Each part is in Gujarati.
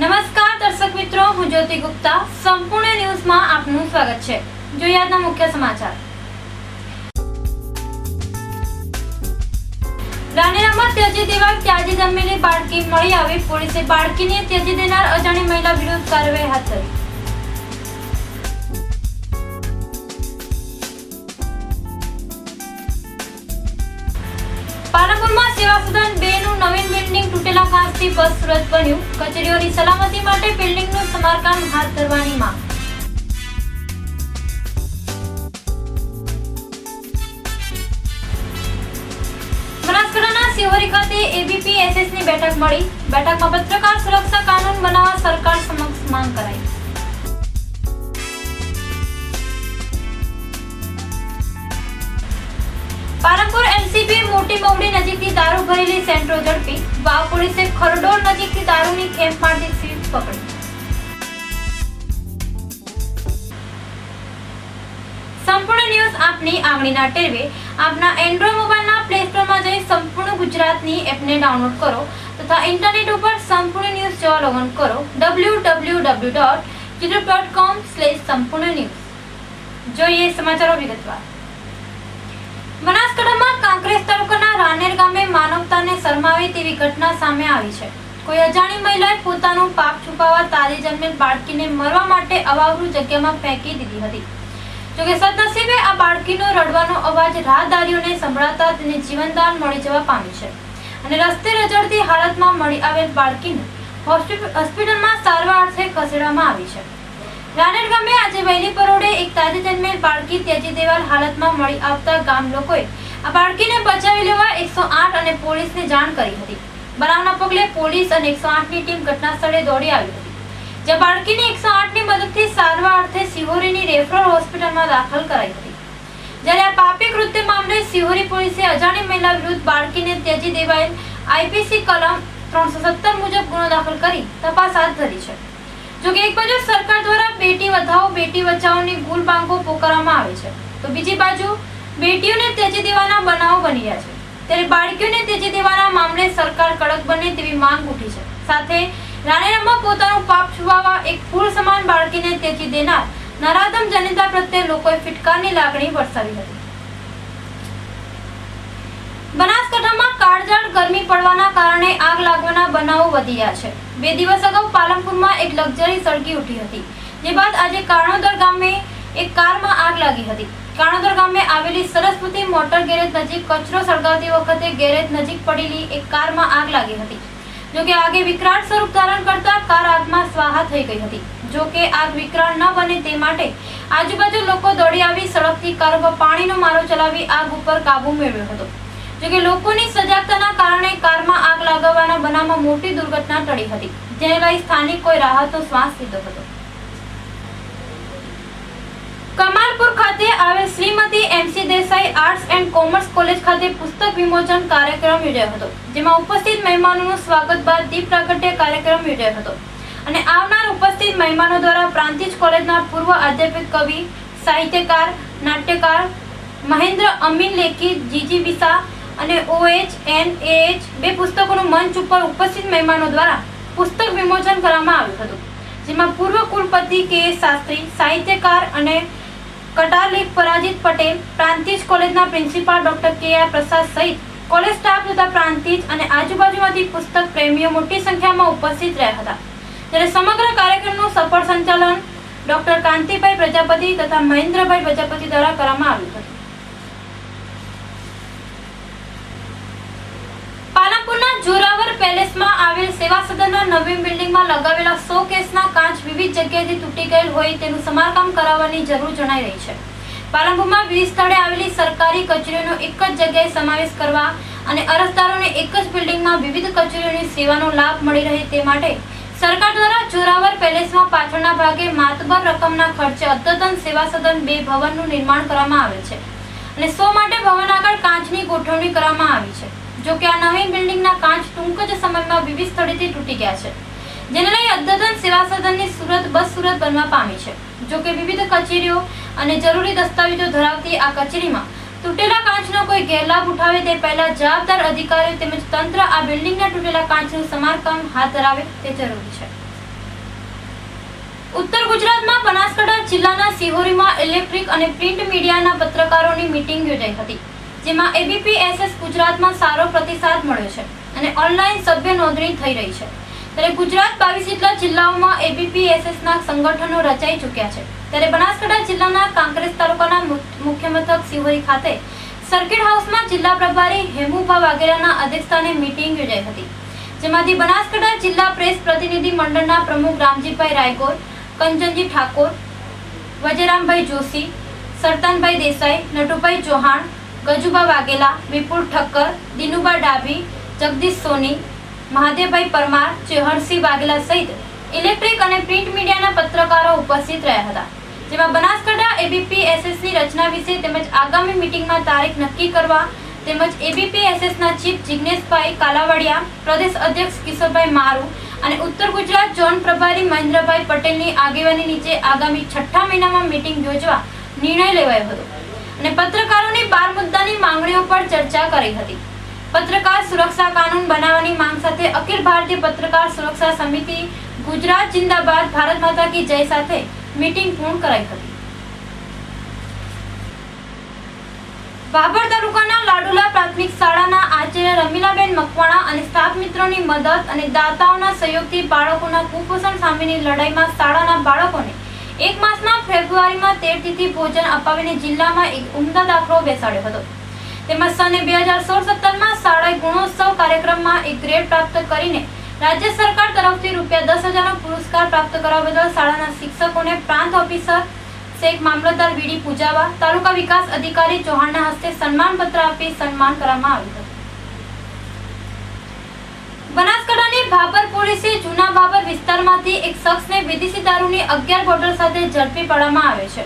મિત્રો, હું જ્યોતિ ગુપ્તા. સંપૂર્ણ ન્યૂઝમાં આપનું સ્વાગત છે. જોઈએ આજના મુખ્ય સમાચાર. રાણીરામાં ત્યજી દેવા ત્યાજી જન્મેલી બાળકી મળી આવી. પોલીસે બાળકીને ત્યજી દેનાર અજાણી મહિલા વિરુદ્ધ કાર્યવાહી હાથ ધરી. પાલનપુરમાં સેવા સદન બે નું નવીન બિલ્ડિંગ તૂટેલા કાચથી બસરત બન્યું. કચેરીઓની સલામતી માટે બિલ્ડિંગનું સમારકામ હાથ ધરવાની માંગ સુરક્ષા કાનૂન બનાવવા સરકાર સમક્ષ માંગ કરાઈ. પાલનપુર એલસીબી મોટી મવડી નજીકથી દારૂ ભરેલી સેન્ટ્રો ઝડપી, વાવ પોલીસે ખરડોળ નજીકથી દારૂની ખેપ મારતી સ્વીપ પકડી. સંપૂર્ણ ન્યૂઝ આપની આંગળીના ટેરવે. આપના એન્ડ્રોઇડ મોબાઈલના પ્લે સ્ટોરમાં જઈ સંપૂર્ણ ગુજરાતની એપને ડાઉનલોડ કરો તથા ઇન્ટરનેટ ઉપર સંપૂર્ણ ન્યૂઝ જોવા લોગન કરો સ્લેશ સંપૂર્ણ ન્યૂઝ. જોઈએ સમાચારો વિગતવાર. બનાસકાંઠામાં કાંકરેજ તાલુકાના રાનેર ગામે માનવતાને શરમાવે તેવી ઘટના સામે આવી છે. કોઈ અજાણી મહિલાએ પોતાનું પાપ છુપાવવા તારી જન્મેલ બાળકીને મરવા માટે અવાવરૂ જગ્યામાં ફેંકી દીધી હતી. જોકે સદનસીબે આ બાળકીનો રડવાનો અવાજ રાહદારીઓને સંભળાતા તેને જીવનદાન મળી જવા પામી છે. અને રસ્તે રજડતી હાલતમાં મળી આવેલ બાળકીને હોસ્પિ- હોસ્પિટલમાં સારવાર અર્થે ખસેડવામાં આવી છે. રાનેર ગામે આજે વહેલી પરોડે એક તાજી જન્મેલ બાળકી ત્યજી દેવાલ હાલતમાં મળી આવતા ગામ લોકોએ આ બાળકીને બચાવી લેવા એકસો આઠ અને પોલીસને જાણ કરી હતી. બનાવના પગલે પોલીસ અને એકસો આઠની ટીમ ઘટના સ્થળે દોડી આવી હતી. જે બાળકીને એકસો આઠની મદદથી સારવાર અર્થે સિહોરીની રેફરલ હોસ્પિટલમાં દાખલ કરાઈ હતી. જ્યારે આ પાપી કૃત્ય મામલે સિહોરી પોલીસે અજાણી મહિલા વિરુદ્ધ બાળકીને ત્યજી દેવાયેલ આઈપીસી કલમ ત્રણસો સત્તર મુજબ ગુનો દાખલ કરી તપાસ હાથ ધરી છે. જોકે એક બાજુ સરકાર દ્વારા બેટી વધાવો, બેટી બચાવોની ગુલ માંગો પોકારવામાં આવે છે. તો બીજી બાજુ બેટીઓને ત્યજી દેવાના બનાવો બની રહ્યા છે. ત્યારે બાળકીઓને ત્યજી દેવાના મામલે સરકાર કડક બને તેવી માંગ ઉઠી છે. સાથે રાણીરામમાં પોતાનું પાપ છુપાવવા એક ફૂલ સમાન બાળકીને ત્યજી દેનાર નરાધમ જનતા પ્રત્યે લોકોએ ફિટકારની લાગણી વરસાવી હતી. બનાસકાંઠામાં કાળઝાળ ગરમી પડવાના કારણે આગ લાગવાના બનાવો વધી રહ્યા છે. બે દિવસ અગાઉ પાલનપુરમાં એક લક્ઝરી સળગી ઉઠી હતી. જે બાદ આજે કારણોદર ગામે એક કારમાં આગ લાગી હતી. કારણોદર ગામે આવેલી સરસ્વતી મોટર ગેરેજ નજીક કચરો સળગાવતી વખતે ગેરેજ નજીક પડેલી એક કારમાં આગ લાગી હતી. જોકે આગે વિકરાળ સ્વરૂપ ધારણ કરતા કાર આગમાં સ્વાહા થઈ ગઈ હતી. જોકે આગ વિકરાળ ન બને તે માટે આજુબાજુ લોકો દોડી આવી સડકથી કાર ઉપર પાણીનો મારો ચલાવી આગ ઉપર કાબુ મેળવ્યો હતો. જોકે લોકોની સજાગતાના કારણે કારમાં આગ લાગવાના બનાવમાં મોટી દુર્ઘટના ટળી હતી. જેને લઈ સ્થાનિકોએ રાહતનો શ્વાસ લીધો હતો. કમાલપુર ખાતે આવેલ Shrimati MC Desai arts and commerce college ખાતે પુસ્તક વિમોચન કાર્યક્રમ યોજાયો હતો, જેમાં ઉપસ્થિત મહેમાનોનું સ્વાગત બાદ દીપ પ્રાગટ્ય કાર્યક્રમ યોજાયો હતો. અને આવનાર ઉપસ્થિત મહેમાનો દ્વારા પ્રાંતિજ કોલેજના પૂર્વ અધ્યાપક કવિ, સાહિત્યકાર, નાટ્યકાર મહેન્દ્ર અમીન લેખી, જીજી વિસા અને ઓએચ એન એચ બે પુસ્તકોનું મંચ ઉપર ઉપસ્થિત મહેમાનો દ્વારા પુસ્તક વિમોચન કરવામાં આવ્યું હતું, જેમાં પૂર્વ કુલપતિ કે શાસ્ત્રી, સાહિત્યકાર અને કટારલેખ પરાજિત પટેલ, પ્રાંતિજ કોલેજના પ્રિન્સિપાલ ડોક્ટર કે આર પ્રસાદ સહિત કોલેજ સ્ટાફ તથા પ્રાંતિજ અને આજુબાજુમાંથી પુસ્તક પ્રેમીઓ મોટી સંખ્યામાં ઉપસ્થિત રહ્યા હતા. જ્યારે સમગ્ર કાર્યક્રમનું સફળ સંચાલન ડોક્ટર કાંતિભાઈ પ્રજાપતિ તથા મહેન્દ્રભાઈ પ્રજાપતિ દ્વારા કરવામાં આવ્યું હતું પાલનપુરના જોરાવર પેલેસમાં આવેલ સેવા સદનના નવીન બિલ્ડિંગમાં લગાવેલા સો કેસના કાચ વિવિધ જગ્યાએથી તૂટી ગયેલ હોય તેનું સમારકામ કરાવવાની જરૂર જણાઈ રહી છે. પાલનપુરમાં વિવિધ સ્થળે આવેલી સરકારી કચેરીઓનો એક જ જગ્યાએ સમાવેશ કરવા અને અરજદારોને એક જ બિલ્ડિંગમાં વિવિધ કચેરીઓની સેવાનો લાભ મળી રહે તે માટે સરકાર દ્વારા જોરાવર પેલેસમાં પાછળના ભાગે માતબર રકમના ખર્ચે અદ્યતન સેવા સદન બે ભવનનું નિર્માણ કરવામાં આવેલ છે અને સો માટે ભવન આગળ કાચની ગોઠવણી કરવામાં આવી છે. જો કે આ નવીન બિલ્ડિંગના કાચ ટૂંક જ સમયમાં વિવિધ સ્થળેથી તૂટી ગયા છે, જેને લઈ અદ્યતન સેવા સદનની સુરત બસ સુરત બનવા પામી છે. જો કે વિવિધ કચેરીઓ અને જરૂરી દસ્તાવેજો ધરાવતી આ કચેરીમાં તૂટેલા કાચનો કોઈ ગેરલાભ ઉઠાવે તે પહેલા જવાબદાર અધિકારીઓ તેમજ તંત્ર આ બિલ્ડિંગના તૂટેલા કાચનું સમારકામ હાથ ધરાવે તે જરૂરી છે. ઉત્તર ગુજરાતમાં બનાસકાંઠા જિલ્લાના સિહોરીમાં ઇલેક્ટ્રિક અને પ્રિન્ટ મીડિયાના પત્રકારોની મીટિંગ યોજાઈ હતી. જેમાં એબીપીએસએસ ગુજરાતમાં સારો પ્રતિસાદ મળ્યો છે અને ઓનલાઈન સભ્ય નોંધણી થઈ રહી છે. ત્યારે ગુજરાત બાવીસ જેટલા જિલ્લાઓમાં એબીપીએસએસના સંગઠનો રચાઈ ચૂક્યા છે. ત્યારે બનાસકાંઠા જિલ્લાના કાંકરેજ તાલુકાના મુખ્ય મથક સિહોરી ખાતે સર્કિટ હાઉસમાં જિલ્લા પ્રભારી હેમુભા વાઘેલાના અધ્યક્ષસ્થાને મીટિંગ યોજાઈ હતી. જેમાંથી બનાસકાંઠા જિલ્લા પ્રેસ પ્રતિનિધિ મંડળના પ્રમુખ રામજીભાઈ રાયગોર કંચનજી ઠાકોર વજરામભાઈ જોશી, સરતાનભાઈ દેસાઈ, નટુભાઈ ચૌહાણ ગજુભા વાઘેલા, વિપુલ ઠક્કર દિનુબા ડાભી, જગદીશ સોની, મહાદેવભાઈ પરમાર ચેહરસિંહ વાઘેલા સહિત ઇલેક્ટ્રિક અને પ્રિન્ટ મીડિયાના પત્રકારો ઉપસ્થિત રહ્યા હતા, જેમાં બનાસકાંઠા એબીપીએસએસની રચના વિશે તેમજ આગામી મીટિંગમાં તારીખ નક્કી કરવા તેમજ એબીપીએસએસ ના ચીફ જિગ્નેશભાઈ કાલાવાડિયા, પ્રદેશ અધ્યક્ષ કિશોરભાઈ મારુ અને ઉત્તર ગુજરાત ઝોન પ્રભારી મહેન્દ્રભાઈ પટેલની આગેવાની નીચે આગામી છઠ્ઠા મહિનામાં મીટિંગ યોજવા નિર્ણય લેવાયો હતો. અને પત્રકારોને બાર મુદ્દાની માંગણીઓ પર ચર્ચા કરી હતી. પત્રકાર સુરક્ષા કાનૂન બનાવવાની માંગ સાથે અખિલ ભારતીય પત્રકાર સુરક્ષા સમિતિ ગુજરાત જિંદાબાદ, ભારત માતા કી જય સાથે મીટિંગ પૂર્ણ કરાઈ હતી. બાબર તાલુકાના લાડુલા પ્રાથમિક શાળાના આચાર્ય રમીલાબેન મકવાણા અને સ્ટાફ મિત્રોની મદદ અને દાતાઓના સહયોગથી બાળકોના કુપોષણ સામેની લડાઈમાં શાળાના બાળકોને એક માસમાં ફેબ્રુઆરીમાં તેર તિથિ ભોજન અપાવીને જિલ્લામાં એક ઉમદા દાખલો બેસાડ્યો હતો. તેમજ સને બે હજાર સોળ સત્તરમાં શાળા ગુણોત્સવ કાર્યક્રમમાં એક ગ્રેડ પ્રાપ્ત કરીને રાજ્ય સરકાર તરફથી રૂપિયા દસ હજારનો પુરસ્કાર પ્રાપ્ત કરવા બદલ શાળાના શિક્ષકોને પ્રાંત ઓફિસર શેખ મામલતદાર વીડી પૂજાવા, તાલુકા વિકાસ અધિકારી ચૌહાણના હસ્તે સન્માનપત્ર આપી સન્માન કરવામાં આવ્યું હતું. બનાસકાંઠાની ભાભર પોલીસે જૂના ભાભર વિસ્તારમાંથી એક શખ્સને વિદેશી દારૂની અગિયાર બોટલ સાથે ઝડપી પાડવામાં આવે છે.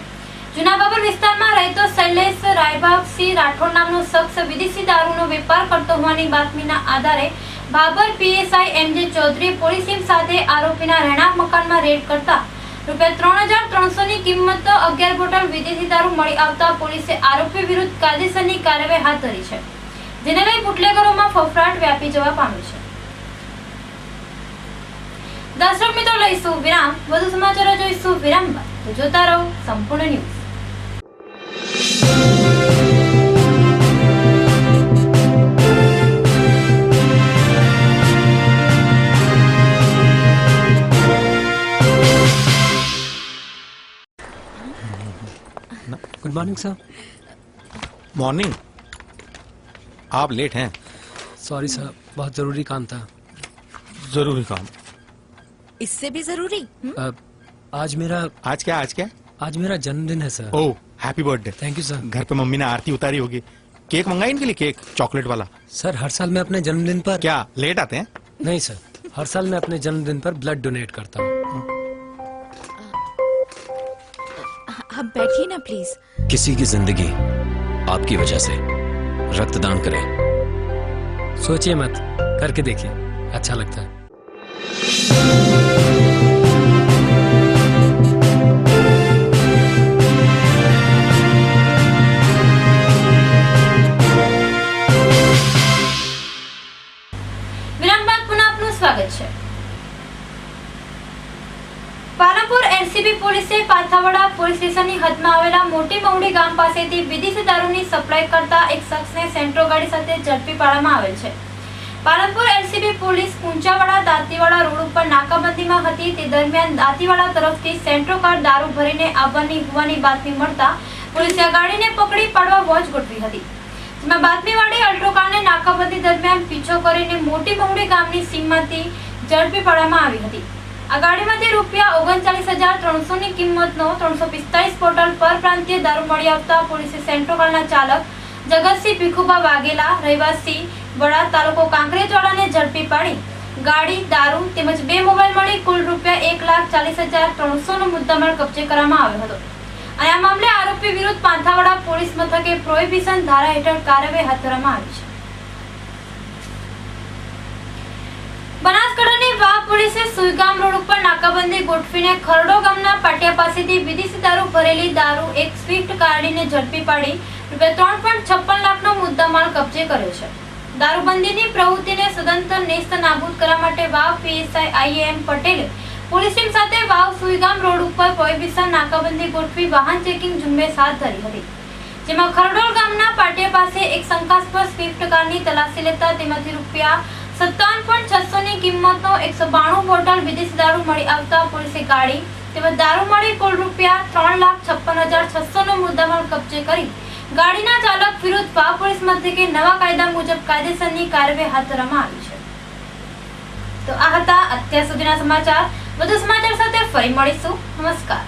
જૂના ભાભર વિસ્તારમાં રહેતો શૈલેષ રાયભાગસિંહ રાઠોડ નામનો શખ્સ વિદેશી દારૂનો વેપાર કરતો હોવાની બાતમીના આધારે Bhabhar PSI MJ Chaudhary police team સાથે આરોપીના રહેણાંક મકાનમાં રેડ કરતા રૂપિયા ત્રણ હજાર ત્રણસો ની કિંમત અગિયાર બોટલ વિદેશી દારૂ મળી આવતા પોલીસે આરોપી વિરુદ્ધ કાયદેસરની કાર્યવાહી હાથ ધરી છે. જેને લઈ બુટલેગરોમાં ફફડાટ વ્યાપી જવા પામ્યો છે. દર્શક મિત્રો લઈશું વિરામ વધુ સમાચારો જોઈશું વિરામ બાદ તો જોતા રહો સંપૂર્ણ news good morning sir morning आप लेट हैं सॉरी सर बहुत ज़रूरी काम था जरूरी काम इससे भी ज़रूरी। हम्म? अ, आज मेरा आज क्या आज क्या? आज मेरा जन्मदिन है sir. Oh happy birthday thank you sir घर पे मम्मी ने आरती उतारी होगी। केक मंगाई इनके लिए केक? चॉकलेट वाला। सर हर साल मैं अपने जन्मदिन पर क्या लेट आते हैं? नहीं सर। हर साल मैं अपने जन्मदिन पर ब्लड डोनेट करता हूँ। आप बैठिए ना प्लीज़ किसी की ज़िंदगी आपकी वजह से रक्तदान करें। सोचिए मत करके देखिए। अच्छा लगता है। પોલીસે પાથાવાડા પોલીસ સ્ટેશનની હદમાં આવેલા મોટી મવડી ગામ પાસેથી વિદેશી દારૂની સપ્લાય કરતા એક શખ્સને સેન્ટ્રો ગાડી સાથે ઝડપી પાડવામાં આવેલ છે. Palanpur LCB police Kunchavada Dantiwada road ઉપર નાકાબંધીમાં હતી. તે દરમિયાન દાંતીવાડા તરફથી સેન્ટ્રો કાર દારૂ ભરીને આવવાની હોવાની બાતમી મળતા પોલીસે ગાડીને પકડી પાડવા વોચ ગોઠવી હતી. જેમાં બાતમીવાળી અલ્ટ્રોકારને નાકાબંધી દરમિયાન પીછો કરીને મોટી મહુડી ગામની સીમમાંથી ઝડપી પાડવામાં આવી હતી. આ ગાડીમાંથી રૂપિયા ઓગણચાલીસ હજાર ત્રણસો ની કિંમતનો ત્રણસો પિસ્તાલીસ બોટલ પરપ્રાંતીય દારૂ મળી આવતા પોલીસે સેન્ટ્રોકારના ચાલક જગતસિંહ ભીખુબા વાઘેલા, રહેવાસી, વડા, તાલુકો કાંકરેજવાડાને ઝડપી પાડી. ગાડી, દારૂ તેમજ બે મોબાઈલ મળી કુલ રૂપિયા એક લાખ ચાલીસ હજાર ત્રણસો નો મુદ્દામાલ કબજે કરવામાં આવ્યો હતો. અને આ મામલે આરોપી વિરુદ્ધ પાંથાવાડા પોલીસ મથકે પ્રોહિબિશન ધારા હેઠળ કાર્યવાહી હાથ ધરવામાં આવી છે બનાસકાંઠાની વાવ પોલીસે સુઈગામ રોડ ઉપર નાકાબંધી ગોઠવીને ખરડો ગામના પાટિયા પાસેથી વિદેશી દારૂ ભરેલી દારૂ એક સ્વિફ્ટ કાઢીને ઝડપી પાડી રૂપિયા ત્રણ પોઈન્ટ છપ્પન લાખનો મુદ્દામાલ કબજે કર્યો છે. દારૂબંધીની પ્રવૃત્તિને સદંતર નેસ્ત નાબૂદ કરવા માટે વાવ પીએસઆઈ આઈએમ પટેલે પોલીસ ટીમ સાથે વાવ સુઈગામ રોડ ઉપર પ્રોહિબિશન નાકાબંધી ગોઠવી વાહન ચેકિંગ ઝુંબેશ હાથ ધરી હતી. જેમાં ખરડોળ ગામના પાટિયા પાસે એક શંકાસ્પદ સ્વિફ્ટ કારની તલાશી લેતા તેમાંથી રૂપિયા સત્તાવન પોઈન્ટ છસો ની કિંમતનો એકસો બાણું બોટલ વિદેશી દારૂ મળી આવતા પોલીસે ગાડી તેમજ દારૂ મળી કુલ રૂપિયા ત્રણ લાખ છપ્પન હજાર છસો નો મુદ્દામાલ કબજે કરી. ગાડીના ચાલક વિરુદ્ધ વાવ પોલીસ મથકે નવા કાયદા મુજબ કાયદેસરની કાર્યવાહી હાથ ધરવામાં આવી છે. તો આ હતા અત્યાર સુધીના સમાચાર. વધુ સમાચાર સાથે ફરી મળીશું. નમસ્કાર.